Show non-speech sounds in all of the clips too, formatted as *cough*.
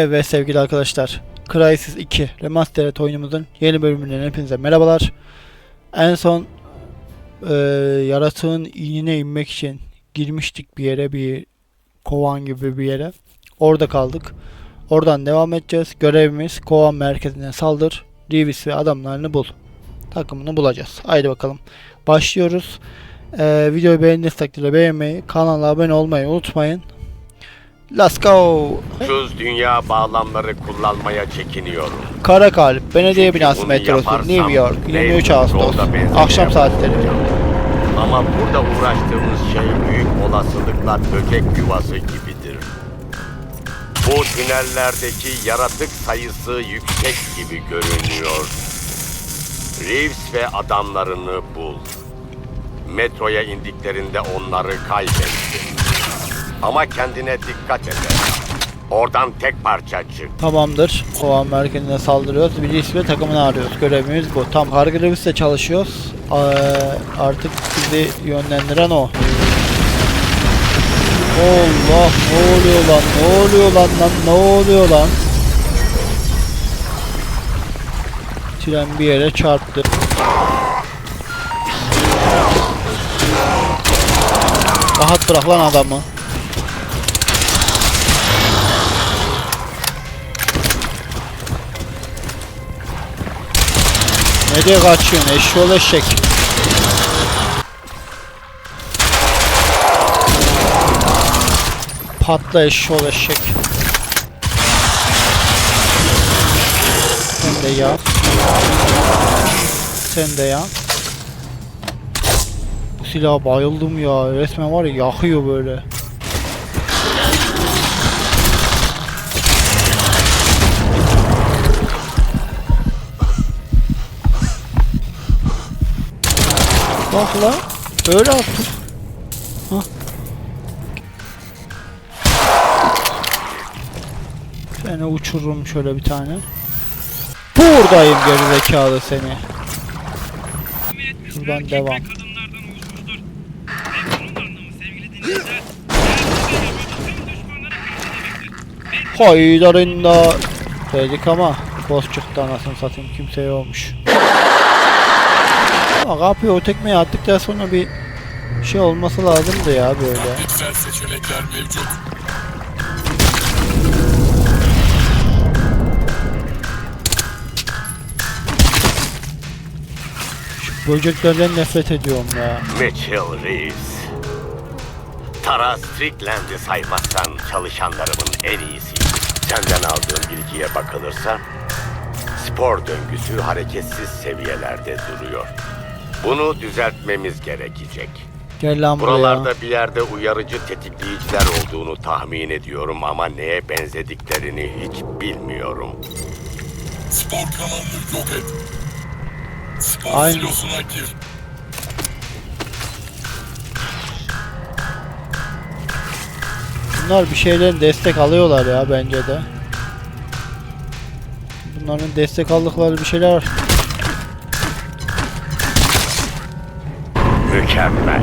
Evet sevgili arkadaşlar. Crysis 2 Remastered oyunumuzun yeni bölümünden hepinize merhabalar. En son eee yaratığın inine inmek için girmiştik bir yere bir kovan gibi bir yere. Orada kaldık. Oradan devam edeceğiz. Görevimiz kovan merkezine saldır. Reeves ve adamlarını bul. Takımını bulacağız. Haydi bakalım. Başlıyoruz. Eee videoyu beğendiğiniz takdirde beğenmeyi, kanala abone olmayı unutmayın. Let's go. Ucuz dünya bağlamları kullanmaya çekiniyorum. Kara Kalp, Belediye Binası bunu metrosu, yaparsam New York, 23 Nate Ağustos, akşam saatleri. Ama burada uğraştığımız şey büyük olasılıkla böcek yuvası gibidir. Bu tünellerdeki yaratık sayısı yüksek gibi görünüyor. Reeves ve adamlarını bul. Metroya indiklerinde onları kaybettin. Ama kendine dikkat et. Oradan tek parça çık. Tamamdır. Kovan merkezine saldırıyoruz. Bilis ve takımını arıyoruz. Görevimiz bu. Tam Hargreaves'le çalışıyoruz. Ee, artık bizi yönlendiren o. Allah ne oluyor lan ne oluyor lan lan ne oluyor lan Tren bir yere çarptı Rahat bırak lan adamı Nereye kaçıyorsun? Eşşoğlu eşek. Patla eşşoğlu eşek. Sen de ya Sen de ya Bu silaha bayıldım ya. Resmen var ya yakıyor böyle Bak la öyle attım Hah. Seni uçururum şöyle bir tane. Buradayım gerizekalı seni. Şuradan devam. Haydarında dedik ama boss çıktı anasını satayım kimse olmuş. Ama kapıyı o tekmeyi attıktan sonra bir şey olması lazımdı ya böyle. Güzel seçenekler mevcut. Böceklerden nefret ediyorum ya. Mitchell Reeves. Tara Strickland'i saymazsan çalışanlarımın en iyisi. Senden aldığım bilgiye bakılırsa spor döngüsü hareketsiz seviyelerde duruyor. Bunu düzeltmemiz gerekecek. Gel lan buraya. Buralarda bir yerde uyarıcı tetikleyiciler olduğunu tahmin ediyorum ama neye benzediklerini hiç bilmiyorum. Spor kanalını yok et. Spor Aynen. silosuna gir. Bunlar bir şeyden destek alıyorlar ya bence de. Bunların destek aldıkları bir şeyler var. Mükemmel.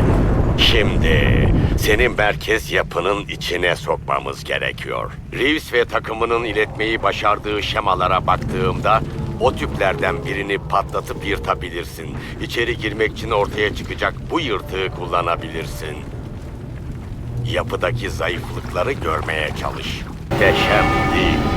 Şimdi senin merkez yapının içine sokmamız gerekiyor. Reeves ve takımının iletmeyi başardığı şemalara baktığımda o tüplerden birini patlatıp yırtabilirsin. İçeri girmek için ortaya çıkacak bu yırtığı kullanabilirsin. Yapıdaki zayıflıkları görmeye çalış. Değil mi?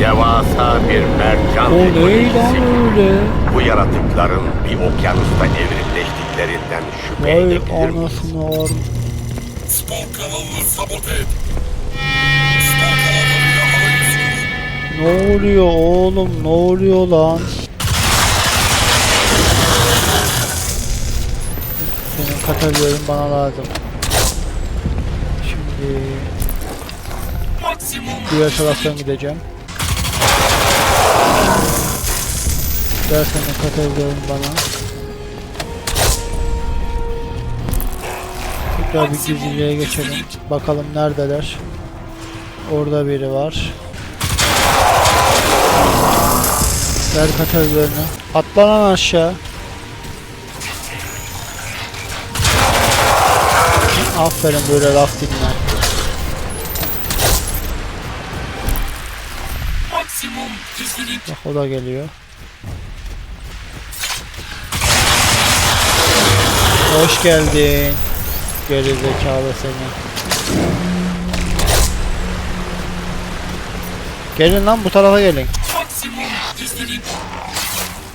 Devasa bir mercan O teknolojisi gibi. öyle? Bu yaratıkların bir okyanusta evrimleştiklerinden şüphe Vay edebilir miyiz? anasını var. Spor kanalını sabote et. Spor arayüzünü. Ne oluyor oğlum ne oluyor lan? Senin kategorilerin bana lazım. Şimdi Maksimum diğer taraftan gideceğim. Ver senin kategorilerin bana. Tekrar bir gizliliğe geçelim. Bakalım neredeler. Orada biri var. Ver kategorilerini. Atla lan aşağı. Aferin böyle laf dinle. Maksimum hızlılık. Bak o da geliyor. Hoş geldin. Geri zekalı seni. Gelin lan bu tarafa gelin.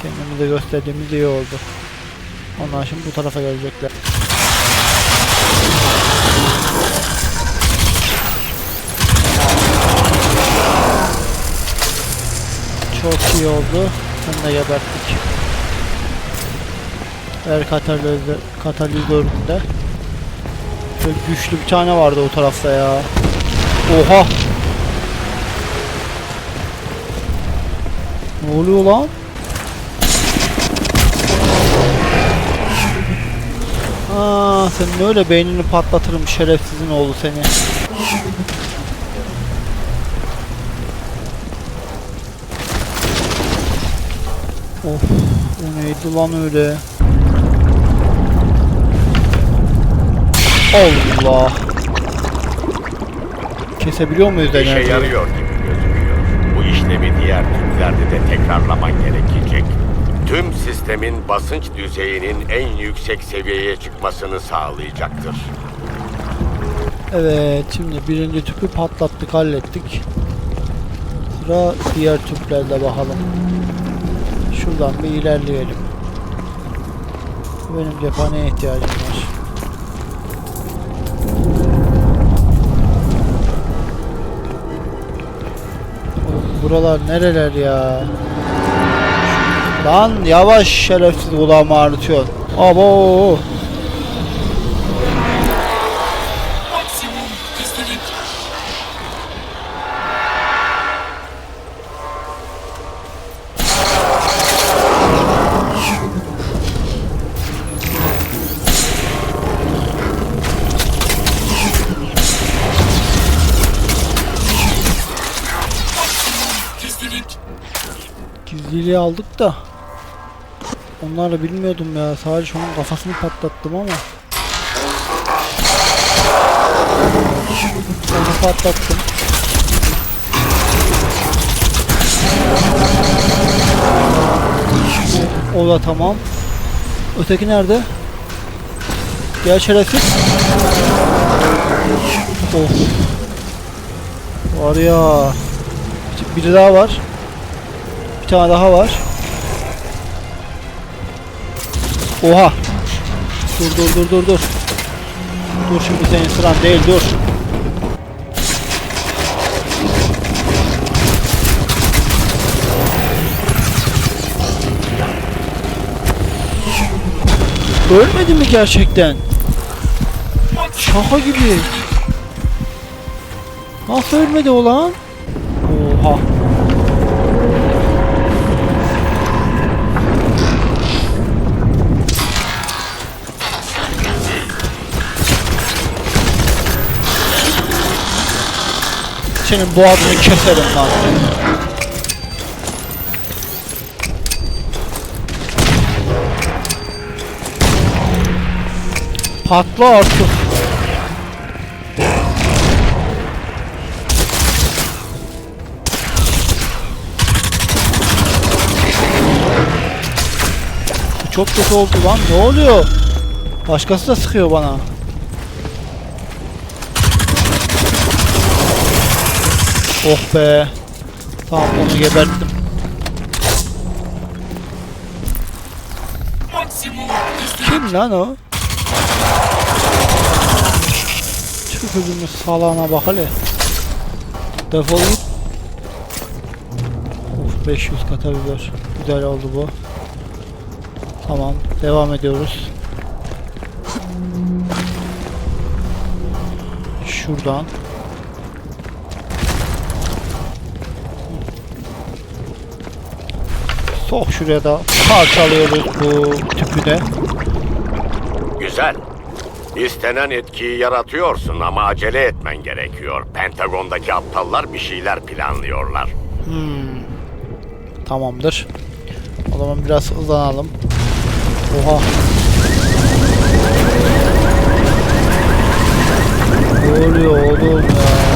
Kendimizi gösterdiğimiz iyi oldu. Onlar şimdi bu tarafa gelecekler. Çok iyi oldu. Bunu da geberttik. Her katalizör, katalizöründe. Şöyle güçlü bir tane vardı o tarafta ya. Oha! Ne oluyor lan? Aa, senin öyle beynini patlatırım şerefsizin oğlu seni. Of, o neydi lan öyle? Allah. Kesebiliyor muyuz İşe enerjiyi? yarıyor gibi gözüküyor. Bu işlemi diğer tüplerde de tekrarlaman gerekecek. Tüm sistemin basınç düzeyinin en yüksek seviyeye çıkmasını sağlayacaktır. Evet, şimdi birinci tüpü patlattık, hallettik. Sıra diğer tüplerde bakalım. Şuradan bir ilerleyelim. Benim cephaneye ihtiyacım buralar nereler ya? Lan yavaş şerefsiz kulağımı ağrıtıyor. Abo! Aldık da Onları bilmiyordum ya. Sadece onun kafasını patlattım ama. Onu patlattım. O da tamam. Öteki nerede? Gel şerefsiz. Of. Var ya. Biri daha var. Tane daha var. Oha. Dur dur dur dur dur. Dur şimdi senin sıran değil dur. Ölmedi mi gerçekten? Şaka gibi. Nasıl ölmedi o lan? Oha. Senin boğazını keserim lan. Patla artık. Çok kötü oldu lan. Ne oluyor? Başkası da sıkıyor bana. Oh be. Tamam onu geberttim. Kim lan o? Tükürümün salağına bak hele. Defol. Of 500 katalizör. Güzel oldu bu. Tamam devam ediyoruz. Şuradan. Sok şuraya da parçalıyoruz bu tüpü de. Güzel. İstenen etkiyi yaratıyorsun ama acele etmen gerekiyor. Pentagon'daki aptallar bir şeyler planlıyorlar. Tamamdır. O zaman biraz hızlanalım. Oha. Ne oluyor oğlum ya?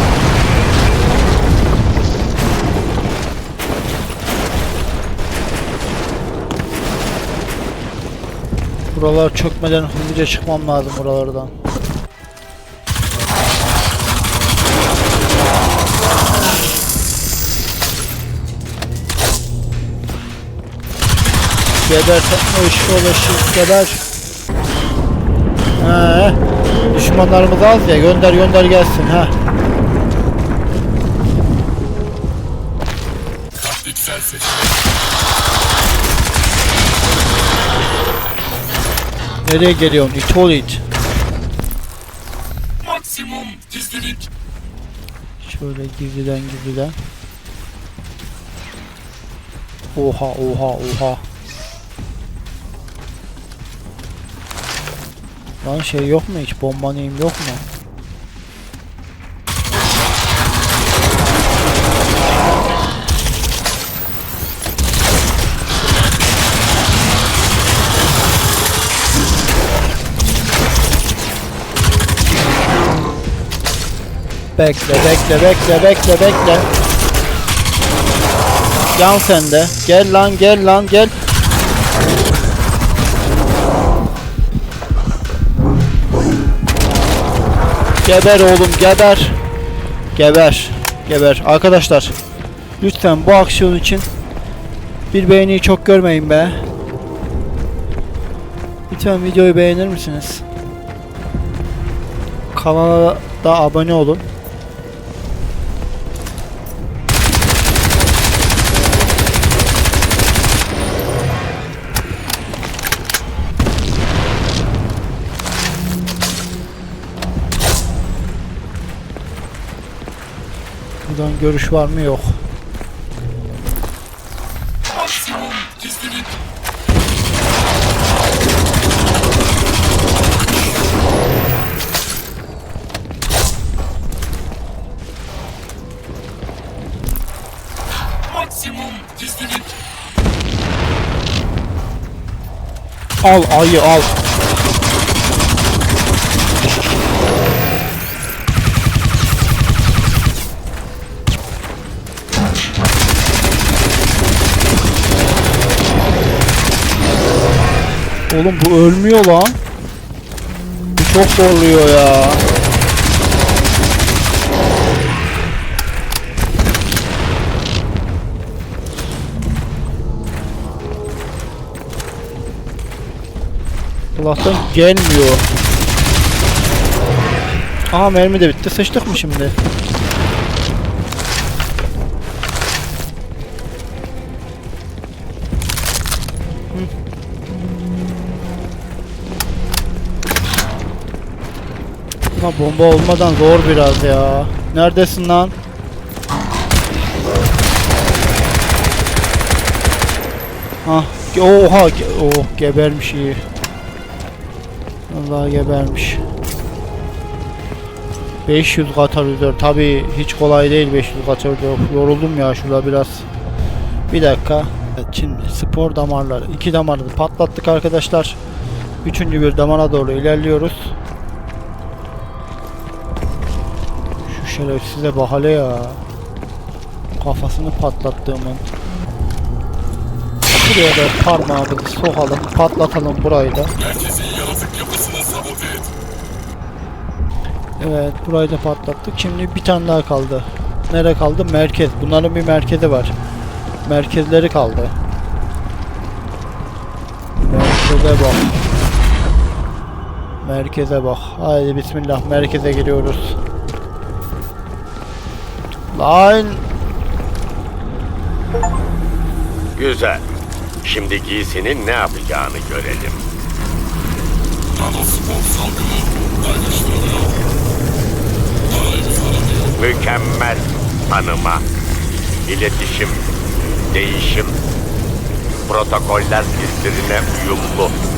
Buralar çökmeden hızlıca çıkmam lazım buralardan. Geber takmış ulaşır geber. He. Düşmanlarımız az ya gönder gönder gelsin ha. Nereye geliyorsun? İt ol it. Maksimum gizlilik. Şöyle gizliden gizliden. Oha oha oha. Lan şey yok mu hiç? Bomba neyim yok mu? Bekle bekle bekle bekle bekle. Yan sende. Gel lan gel lan gel. Geber oğlum geber. Geber. Geber. Arkadaşlar lütfen bu aksiyon için bir beğeniyi çok görmeyin be. Lütfen videoyu beğenir misiniz? Kanala da abone olun. Buradan görüş var mı? Yok. Al ayı al. Oğlum bu ölmüyor lan. Bu çok zorluyor ya. Allah'tan gelmiyor. Aha mermi de bitti. Sıçtık mı şimdi? Ama bomba olmadan zor biraz ya. Neredesin lan? Ah, ge- oha, oh gebermiş iyi. Vallahi gebermiş. 500 katalizör tabi hiç kolay değil 500 katalizör yoruldum ya şurada biraz bir dakika şimdi spor damarları iki damarı da patlattık arkadaşlar üçüncü bir damara doğru ilerliyoruz şerefsize bahane ya kafasını patlattığımın buraya da parmağımızı sokalım patlatalım burayı da. Evet burayı da patlattık. Şimdi bir tane daha kaldı. Nere kaldı? Merkez. Bunların bir merkezi var. Merkezleri kaldı. Merkeze bak. Merkeze bak. Haydi bismillah merkeze giriyoruz. Lan Güzel. Şimdi giysinin ne yapacağını görelim. Mükemmel tanıma, iletişim, değişim, protokoller birbirine uyumlu.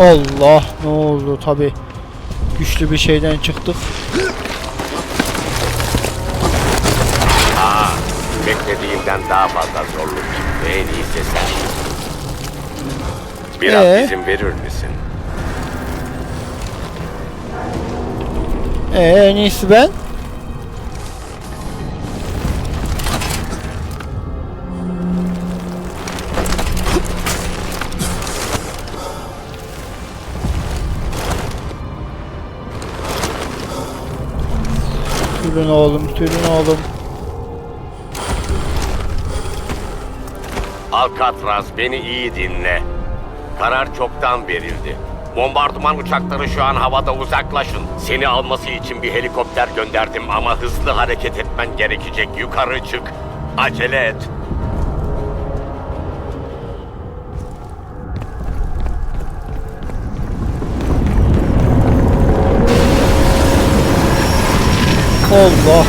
Allah ne oldu tabi güçlü bir şeyden çıktık. Beklediğimden daha fazla zorluk çıktı. En iyisi sen. Biraz Ee? izin verir misin? Ee, en iyisi ben. Sürün oğlum, sürün oğlum. Alcatraz beni iyi dinle. Karar çoktan verildi. Bombardıman uçakları şu an havada uzaklaşın. Seni alması için bir helikopter gönderdim ama hızlı hareket etmen gerekecek. Yukarı çık. Acele et. Allah.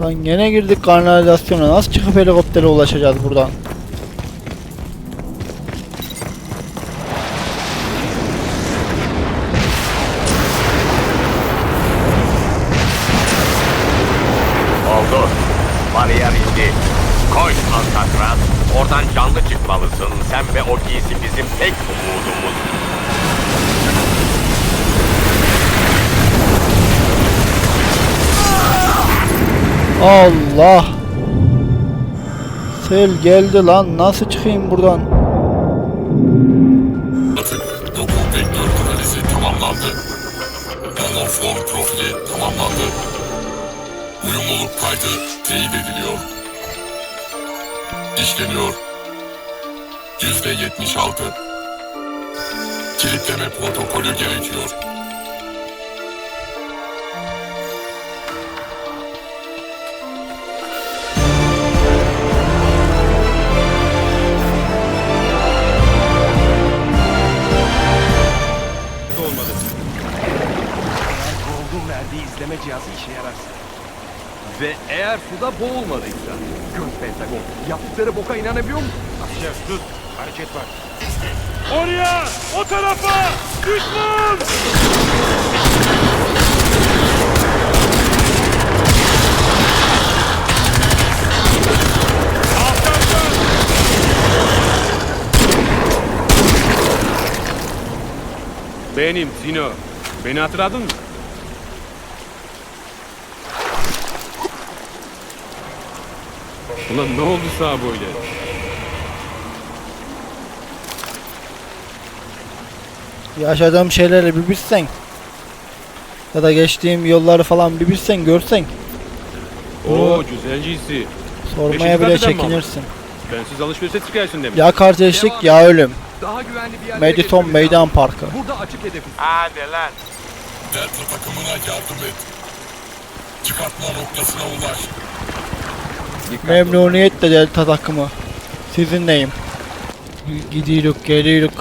Lan gene girdik kanalizasyona. Nasıl çıkıp helikoptere ulaşacağız buradan? Bizim tek umudumuz. Allah. Sel geldi lan. Nasıl çıkayım buradan? Atık dokul vektör analizi tamamlandı. Nanoform profili tamamlandı. Uyumluluk kaydı teyit ediliyor. İşleniyor. Yüzde yetmiş altı. Kilitleme protokolü gerekiyor. olmadı. Gold'un verdiği izleme cihazı işe yararsa. Ve eğer suda boğulmadıysa. Göz Pentagon. Yaptıkları boka inanabiliyor musun? Atacağız sus. Hareket var. Oraya! O tarafa! Düşman! Benim Sino. Beni hatırladın mı? Ulan ne oldu sana böyle? Yaşadığım şeyleri bir bilsen. Ya da geçtiğim yolları falan bir bilsen görsen. Oo güzelcisi. Sormaya Beşinci bile katteden mi çekinirsin. Bensiz alışverişe çıkarsın demiş. Ya kardeşlik ya ölüm. Daha güvenli bir yerde geçmemiz Meydan. Parkı. Burada açık hedefiz. Delta takımına yardım et. Çıkartma noktasına ulaş. Memnuniyetle Delta takımı. Sizinleyim. Gidiyoruz, geliyoruz.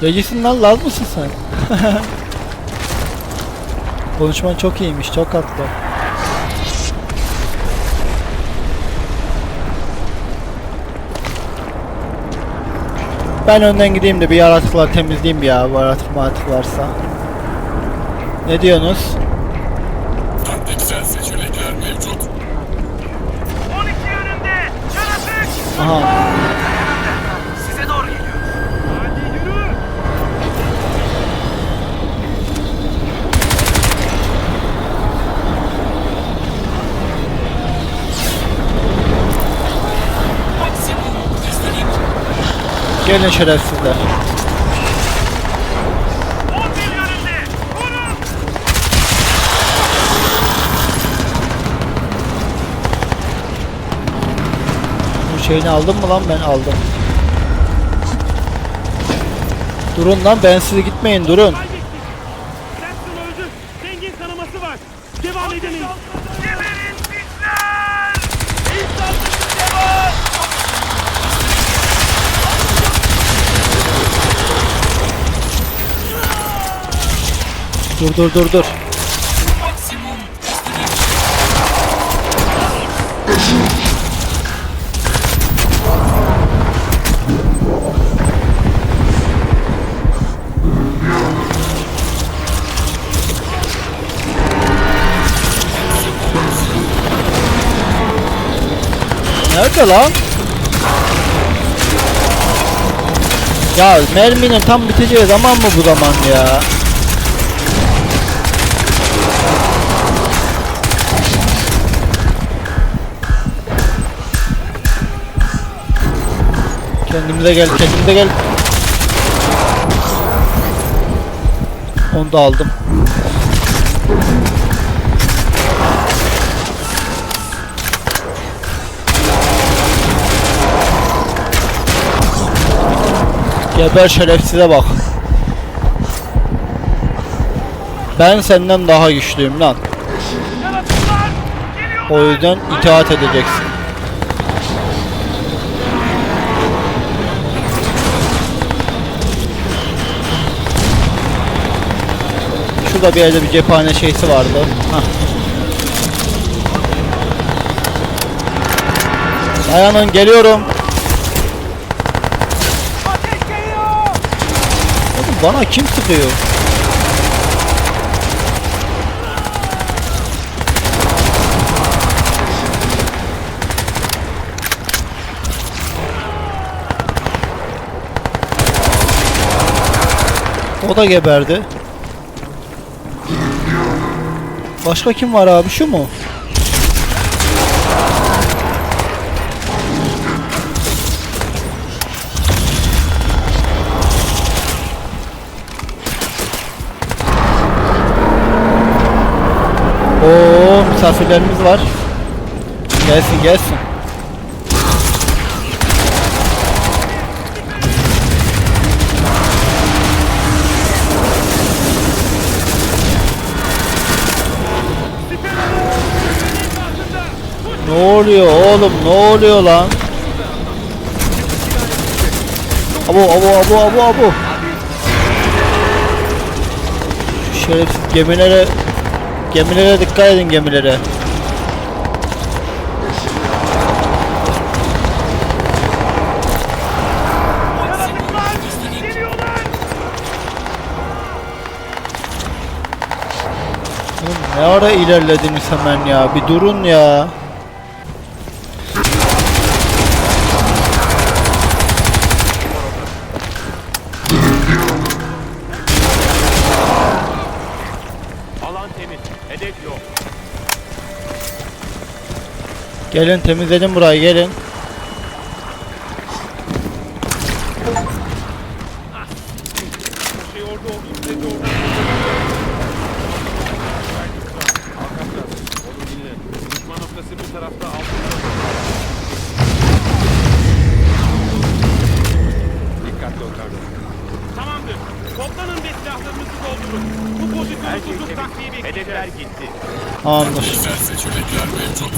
Gecisin lan, laz mısın sen? *laughs* Konuşman çok iyiymiş, çok haklı. Ben önden gideyim de bir yaratıklar temizleyeyim ya, bu yaratık maratık varsa. Ne diyorsunuz? Taktiksel seçenekler mevcut. 12 yönünde. Yaratık. Aha, gelin şerefsizler. 11 yönünde. Vurun. Bu şeyini aldım mı lan ben aldım. Durun lan ben size gitmeyin durun. Dur dur dur dur. Nerede lan? Ya merminin tam biteceği zaman mı bu zaman ya? Kendimize gel, kendimize gel. Onu da aldım. Geber şerefsize bak. Ben senden daha güçlüyüm lan. O yüzden itaat edeceksin. Şurada bir yerde bir cephane şeysi vardı. Hah. Dayanın geliyorum. Oğlum bana kim sıkıyor? O da geberdi. Başka kim var abi şu mu? Oo misafirlerimiz var. Gelsin gelsin. Ne oluyor oğlum ne oluyor lan? Abo abo abo abo abo. Şerefsiz gemilere gemilere dikkat edin gemilere. Ne ara ilerlediniz hemen ya? Bir durun ya. Bu pozisyonu tutup takviye bekleyeceğiz. Hedefler gitti. Tamamdır. Seçenekler mevcut.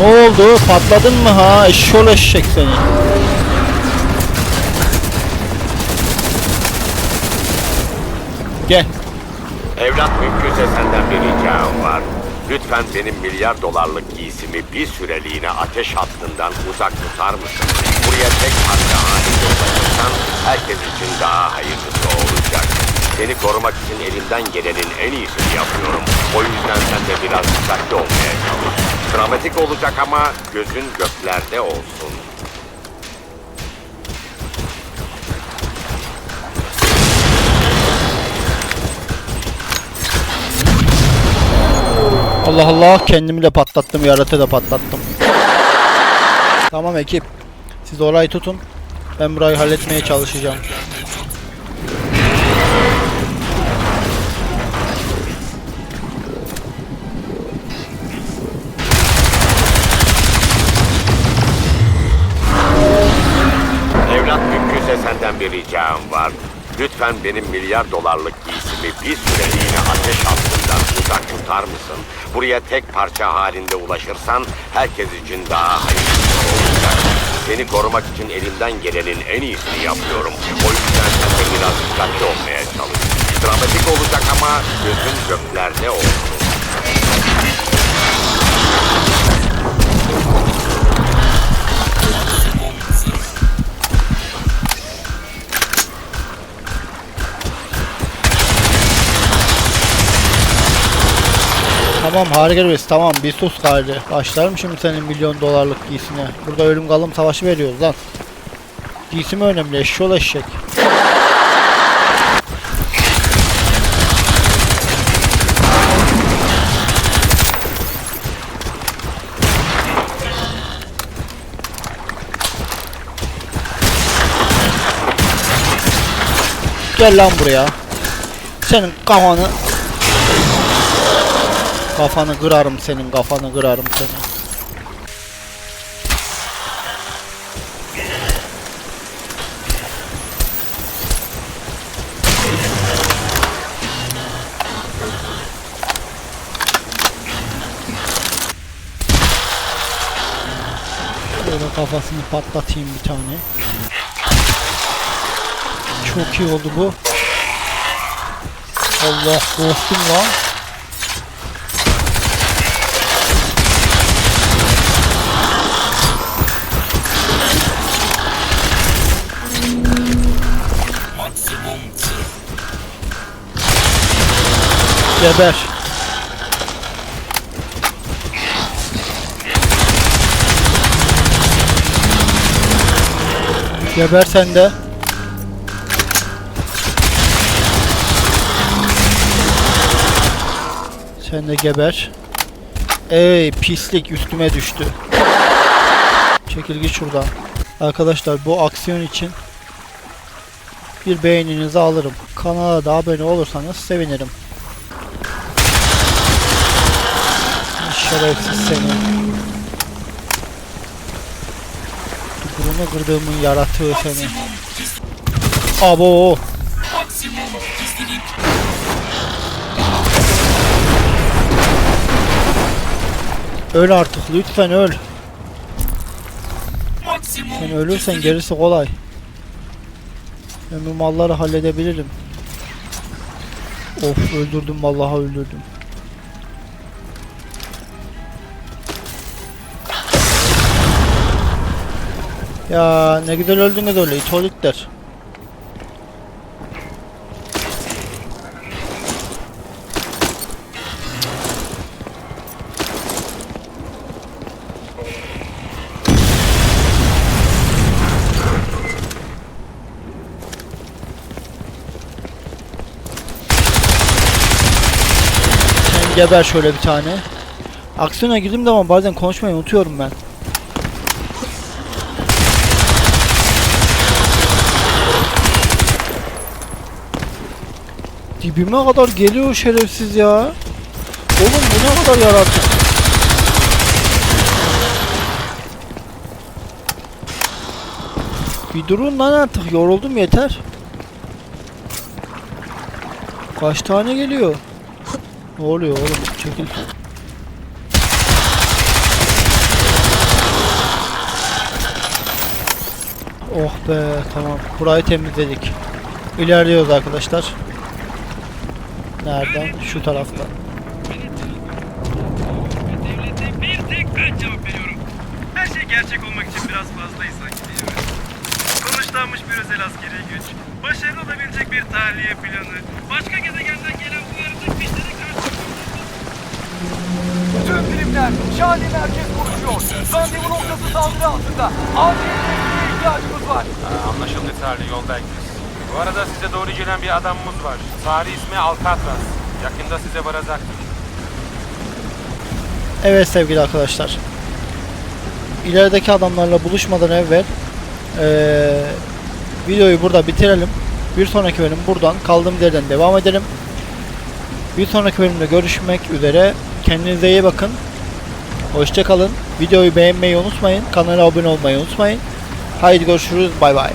Ne oldu? Patladın mı ha? Eşşol eşek seni. Gel. Evlat mümkünse senden bir ricam var. Lütfen benim milyar dolarlık giysimi bir süreliğine ateş hattından uzak tutar mısın? Buraya tek parça halinde ulaşırsan herkes için daha hayırlısı olacak. Seni korumak için elimden gelenin en iyisini yapıyorum. O yüzden sen de biraz dikkatli olmaya çalış. Dramatik olacak ama gözün göklerde olsun. Allah Allah kendimi de patlattım yaratı da patlattım. Tamam ekip. Siz orayı tutun. Ben burayı halletmeye çalışacağım. Evlat mümkünse senden bir ricam var. Lütfen benim milyar dolarlık giysimi bir süreliğine ateş hattından uzak tutar mısın? Buraya tek parça halinde ulaşırsan herkes için daha hayırlısı olacak. Seni korumak için elimden gelenin en iyisini yapıyorum. O yüzden sen biraz dikkatli olmaya çalış. Dramatik olacak ama gözün göklerde olsun. Tamam harika reis tamam bir sus gayri. Başlarım şimdi senin milyon dolarlık giysine. Burada ölüm kalım savaşı veriyoruz lan. Giysi mi önemli eşşoğlu eşek. Gel lan buraya. Senin kafanı Kafanı kırarım senin kafanı kırarım senin. Böyle kafasını patlatayım bir tane. Çok iyi oldu bu. Allah korktum lan. Geber. Geber sen de. Sen de geber. Ey pislik üstüme düştü. Çekil git şuradan. Arkadaşlar bu aksiyon için bir beğeninizi alırım. Kanala da abone olursanız sevinirim. Şerefsiz seni. Burunu kırdığımın yaratığı seni. Abo. Öl artık lütfen öl. Sen ölürsen gerisi kolay. Ben bu malları halledebilirim. Of öldürdüm vallahi öldürdüm. Ya ne güzel öldünüz öyle itolikler. Sen geber şöyle bir tane. Aksiyona girdim de ama bazen konuşmayı unutuyorum ben. Dibime kadar geliyor şerefsiz ya. Oğlum bu ne kadar yaratık. Bir durun lan artık yoruldum yeter. Kaç tane geliyor? Ne oluyor oğlum? Çekil. Oh be tamam. Burayı temizledik. İlerliyoruz arkadaşlar. Nereden? Şu taraftan. Devlete bir tek ben cevap veriyorum. Her şey gerçek olmak için biraz fazlayız sanki değil mi? Konuşlanmış bir özel askeri güç, başarılı olabilecek bir tahliye planı, başka gezegenden gelen bu yaratık fişleri karşı Tüm filmler, şahane merkez konuşuyor. Randevu noktası saldırı altında. Acil desteğe ihtiyacımız var. Anlaşıldı Charlie yoldayız. Bu arada size doğru gelen bir adamımız var. Tarih ismi Alcatraz. Yakında size varacaktır. Evet sevgili arkadaşlar. İlerideki adamlarla buluşmadan evvel eee, videoyu burada bitirelim. Bir sonraki bölüm buradan kaldığımız yerden devam edelim. Bir sonraki bölümde görüşmek üzere. Kendinize iyi bakın. Hoşçakalın. Videoyu beğenmeyi unutmayın. Kanala abone olmayı unutmayın. Haydi görüşürüz. Bay bay.